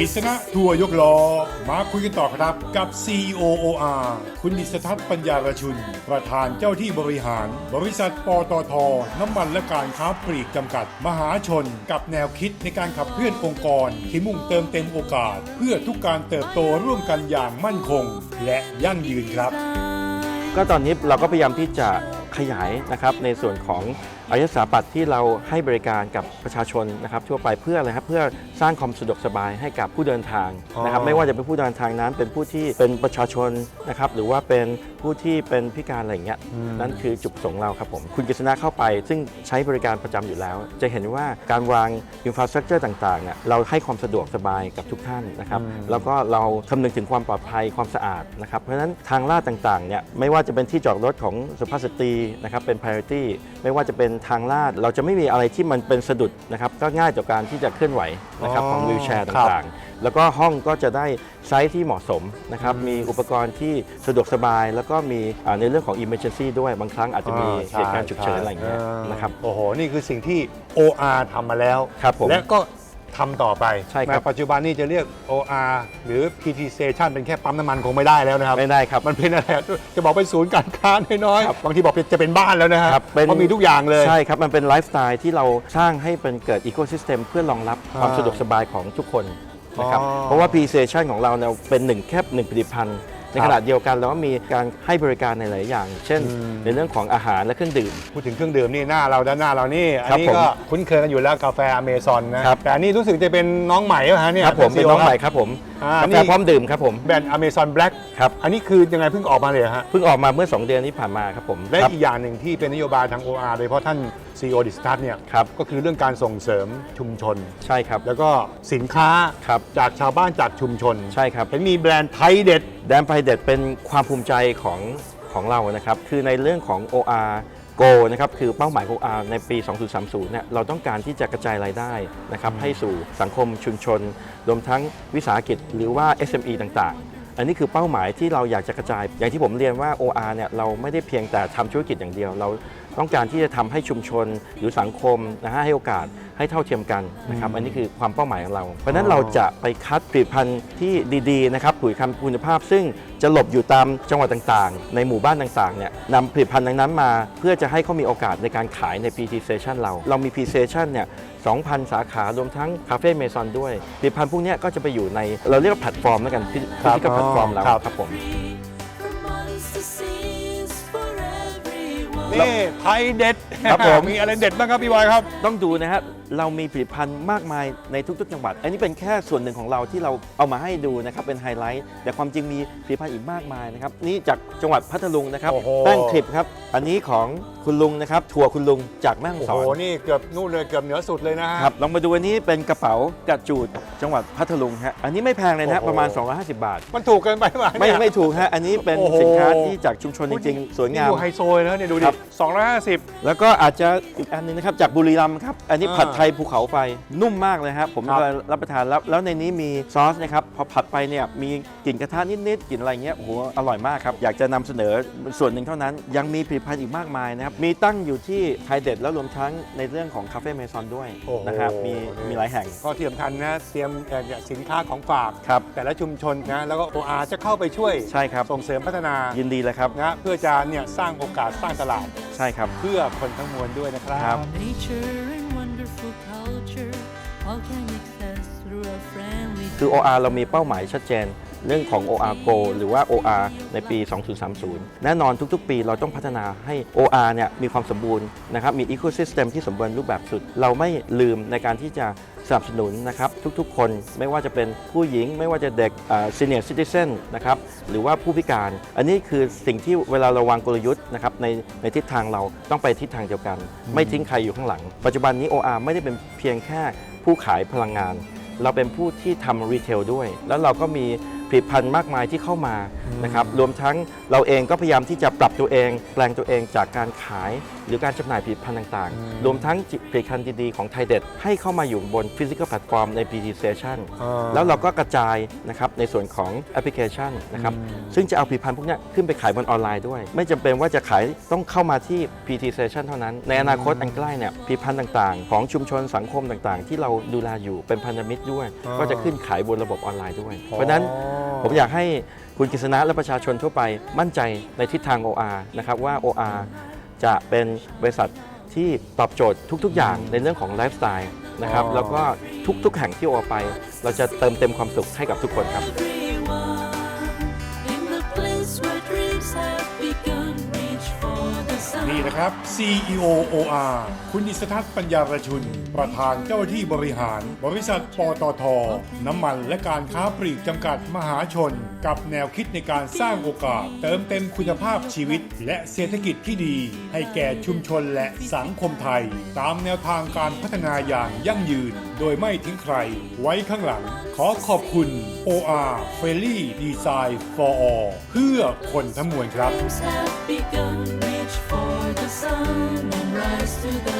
กฤษณะทัวยกล้อ มาคุยกันต่อครับกับ COOR คุณดิษทัศน์ปัญญารชุน ประธานเจ้าที่บริหาร บริษัทปตท น้ำมันและการค้าปลีกจำกัด มหาชน กับแนวคิดในการขับเคลื่อนองค์กร ที่มุ่งเติมเต็มโอกาส เพื่อทุกการเติบโตร่วมกันอย่างมั่นคง และยั่งยืนครับ ก็ตอนนี้เราก็พยายามที่จะขยายนะครับในส่วนของ อารยสถาปัตย์ที่เราให้บริการกับประชาชนนะครับทั่วไปเพื่ออะไรครับเพื่อสร้างความสะดวกสบายให้กับผู้เดินทางนะครับอ๋อไม่ว่าจะเป็นผู้เดินทางนั้น เป็นผู้ที่เป็นประชาชนนะครับหรือว่าเป็นผู้ที่เป็นพิการอะไรอย่างเงี้ยนั่นคือจุดประสงค์เราครับผมคุณกฤษณะเข้าไป ซึ่งใช้บริการประจำอยู่แล้ว จะเห็นว่าการวางอินฟราสตรักเจอร์ต่างๆเนี่ยเราให้ความสะดวกสบายกับทุกท่านนะครับแล้วก็เราคำนึงถึงความปลอดภัยความสะอาดนะครับเพราะฉะนั้นทางลาดต่างๆเนี่ยไม่ว่าจะเป็นที่จอดรถของสุภาพสตรีนะครับเป็น priority ไม่ว่าจะเป็นทางลาดเราจะไม่มีอะไรที่มันเป็นสะดุดนะครับก็ง่ายต่อการที่จะเคลื่อนไหวนะครับของวิวแชร์ต่างๆ แล้วก็ห้องก็จะได้ไซส์ที่เหมาะสมนะครับมีอุปกรณ์ที่สะดวกสบาย แล้วก็มีอ่าในเรื่องของ emergency ด้วยบางครั้งอาจจะมีอ่าใช่เหตุการณ์ฉุกเฉินอะไรอย่างเงี้ยใช่นะครับโอ้โหนี่คือสิ่งที่ OR ทำมาแล้วครับผมและก็ ทำต่อไปใช่ครับแม้ปัจจุบันนี้จะเรียก OR หรือ PT Station เป็นแค่ปั๊มน้ำมันคงไม่ได้แล้วนะครับ ไม่ได้ครับ มันเป็นอะไรจะบอกเป็นศูนย์การค้าน้อยครับๆบางทีบอกเป็นจะเป็นบ้านแล้วนะฮะครับเป็น เพราะมีทุกอย่างเลย ใช่ครับ มันเป็นไลฟ์สไตล์ที่เราสร้างให้เป็นเกิดอีโค y ิสเต็มเพื่อรองรับความอ่าสะดวกสบายของทุกคนนะครับ อ๋อเพราะว่า p ีเซชันของเราเนี่ยเป็นหนึ่งแค่หนึ่งผลิตภัณฑ์ ในครับขณะเดียวกันเราก็มีการให้บริการในหลายอย่าง เช่นอืมในเรื่องของอาหารและเครื่องดื่ม พูดถึงเครื่องดื่มนี่หน้าเราด้านหน้าเรานี่ อันนี้ครับผมก็คุ้นเคยกันอยู่แล้วกาแฟอเมซอนนะครับแต่อันนี้รู้สึกจะเป็นน้องใหม่ป่ะฮะเนี่ยครับผมเป็นน้องใหม่ครับผมอ่ากาแฟนี่พร้อมดื่มครับผมแบรนด์อเมซอนแบล็กครับอันนี้คือยังไงเพิ่งออกมาเลยเหรอฮะเพิ่งออกมาเมื่อ 2 เดือนที่ผ่านมาครับผมและครับอีกอย่างหนึ่งที่เป็นนโยบายทาง OR โดยเฉพาะท่าน CEO ดิสทัศเนี่ยครับก็คือเรื่องการส่งเสริมชุมชน ใช่ครับ แล้วก็สินค้าครับจากชาวบ้านจากชุมชนใช่ครับ เห็นมีแบรนด์ไทยเด็ดแดนไพเด็ดเป็นความภูมิใจของของเรานะครับ คือในเรื่องของ OR Go นะครับคือเป้าหมายของ OR ในปี 2030 เนี่ยเราต้องการที่จะกระจายรายได้นะครับให้สู่สังคมชุมชน รวมทั้งวิสาหกิจหรือว่า SME ต่างๆ อันนี้คือเป้าหมายที่เราอยากจะกระจาย อย่างที่ผมเรียนว่า OR เนี่ยเราไม่ได้เพียงแต่ทำธุรกิจอย่างเดียวเรา ต้องการที่จะทำให้ชุมชนหรือสังคมนะฮะให้โอกาสให้เท่าเทียมกันนะครับอันนี้คือความเป้าหมายของเรา เพราะฉะนั้นเราจะไปคัดผลิตภัณฑ์ที่ดีๆนะครับผลิตภัณฑ์คุณภาพ ซึ่งจะหลบอยู่ตามจังหวัดต่างๆ ในหมู่บ้านต่างๆเนี่ยนำผลิตภัณฑ์นั้นมา เพื่อจะให้เขามีโอกาสในการขายใน PT Station เรา เรามี PT Station เนี่ย2,000 สาขารวมทั้งคาเฟ่เมซอนด้วยผลิตภัณฑ์พวกเนี้ยก็จะไปอยู่ในเราเรียกว่าแพลตฟอร์มแล้วกันที่ครับที่กับแพลตฟอร์มเราครับครับผม นี่ไทยเด็ดครับผม มีอะไรเด็ดบ้างครับพี่บอยครับ ต้องดูนะฮะ เรามีผลิตภัณฑ์มากมายในทุกๆ จังหวัด อันนี้เป็นแค่ส่วนหนึ่งของเราที่เราเอามาให้ดูนะครับเป็นไฮไลท์ แต่ความจริงมีผลิตภัณฑ์อีกมากมายนะครับนี่จากจังหวัดพัทลุงนะครับโอ้โห แป้งคลิปครับอันนี้ของคุณลุงนะครับถั่วคุณลุงจากแม่ฮ่องโอ้สโห อนนี่เกือบนู่นเลยเกือบเหนือสุดเลยนะฮะ ครับลองมาดูอันนี้เป็นกระเป๋ากระจูดจังหวัดพัทลุงฮะอันนี้ไม่แพงเลยนะฮะโอ้โห ประมาณ 250 บาท มันถูกเกินไปไหมไม่เนี่ย ไม่ถูกฮะอันนี้เป็นโอ้โห สินค้าที่จากชุมชนจริงๆสวยงาม นี่ดูไฮโซเลยนะเนี่ยดูดิครับ 250 แล้วก็อาจจะอีกอันหนึงนะครับจากบุรีรัมย์ครับอันนี้อ่า ผัดไทยภูเขาไฟนุ่มมากเลยครับผมครับเคยรับประทานแล้วแล้วในนี้มีซอสนะครับพอผัดไปเนี่ยมีกลิ่นกระทะนิดๆกลิ่นอะไรเงี้ยโอ้โหอร่อยมากครับ อยากจะนำเสนอส่วนหนึ่งเท่านั้น ยังมีผลิตภัณฑ์อีกมากมายนะครับ มีตั้งอยู่ที่ไฮเด็ดแล้วรวมทั้งในเรื่องของคาเฟ่เมซอนด้วยโอ้โห นะครับมีมีหลายแห่ง ก็ที่สำคัญนะเตรียมเอ่อสินค้าของฝาก ครับ แต่ละชุมชนนะแล้วก็ OR จะเข้าไปช่วยใช่ครับ ส่งเสริมพัฒนายินดีเลยครับนะเพื่อจะเนี่ยสร้างโอกาสสร้างตลาด ใช่ครับ เพื่อคนทั้งมวลด้วยนะครัครับบ Nature คือ OR เรามีเป้าหมายชัดเจน เรื่องของ OR Go หรือว่า OR ในปี 2030 แน่นอนทุกๆ ปีเราต้องพัฒนาให้ OR เนี่ยมีความสมบูรณ์นะครับ มี Ecosystem ที่สมบูรณ์รูปแบบสุด เราไม่ลืมในการที่จะสนับสนุนนะครับทุกๆ คนไม่ว่าจะเป็นผู้หญิง ไม่ว่าจะเด็กอ่า Senior Citizen นะครับหรือว่าผู้พิการ อันนี้คือสิ่งที่เวลาเราวางกลยุทธ์นะครับในในทิศทางเราต้องไปทิศทางเดียวกัน ไม่ทิ้งใครอยู่ข้างหลัง ปัจจุบันนี้ OR ไม่ได้เป็นเพียงแค่ผู้ขายพลังงาน เราเป็นผู้ที่ทำรีเทลด้วย แล้วเราก็มี ผลิตภัณฑ์มากมายที่เข้ามานะครับรวมทั้งเราเองก็พยายามที่จะปรับตัวเอง แปลงตัวเองจากการขาย หรือการจำหน่ายผลิตภัณฑ์ต่างๆ รวมทั้งผลิตภัณฑ์ดีๆของไทยเด็ดให้เข้ามาอยู่บน Physical Platform ใน PT Station อ่าแล้วเราก็กระจายนะครับในส่วนของแอปพลิเคชันนะครับซึ่งจะเอาผลิตภัณฑ์พวกเนี้ยขึ้นไปขายบนออนไลน์ด้วย ไม่จำเป็นว่าจะขายต้องเข้ามาที่ PT Station เท่านั้น ในอนาคตอันใกล้เนี่ยผลิตภัณฑ์ต่างๆ ของชุมชนสังคมต่างๆ ที่เราดูแลอยู่เป็นพันธมิตรด้วยอ่าก็จะขึ้นขายบนระบบออนไลน์ด้วย เพราะฉะนั้นผมอยากให้คุณกฤษณะและประชาชนทั่วไปมั่นใจในทิศทาง OR นะครับว่า OR จะเป็นบริษัทที่ตอบโจทย์ทุก ๆ อย่างในเรื่องของไลฟ์สไตล์นะครับ แล้วก็ทุกๆ แห่งที่ OR ไป เราจะเติมเต็มความสุขให้กับทุกคนครับ นี่นะครับ CEO OR คุณอิสทัศน์ปัญญารชุน ประธานเจ้าที่บริหาร บริษัทปตท น้ำมันและการค้าปลีกจำกัดมหาชน กับแนวคิดในการสร้างโอกาส เติมเต็มคุณภาพชีวิต และเศรษฐกิจที่ดี ให้แก่ชุมชนและสังคมไทย ตามแนวทางการพัฒนาอย่างยั่งยืน โดยไม่ทิ้งใคร ไว้ข้างหลัง ขอขอบคุณ OR f a i r y Design for All เพื่อคนทั้งมวลครับ Dreams have begun, reach for sun and rise to the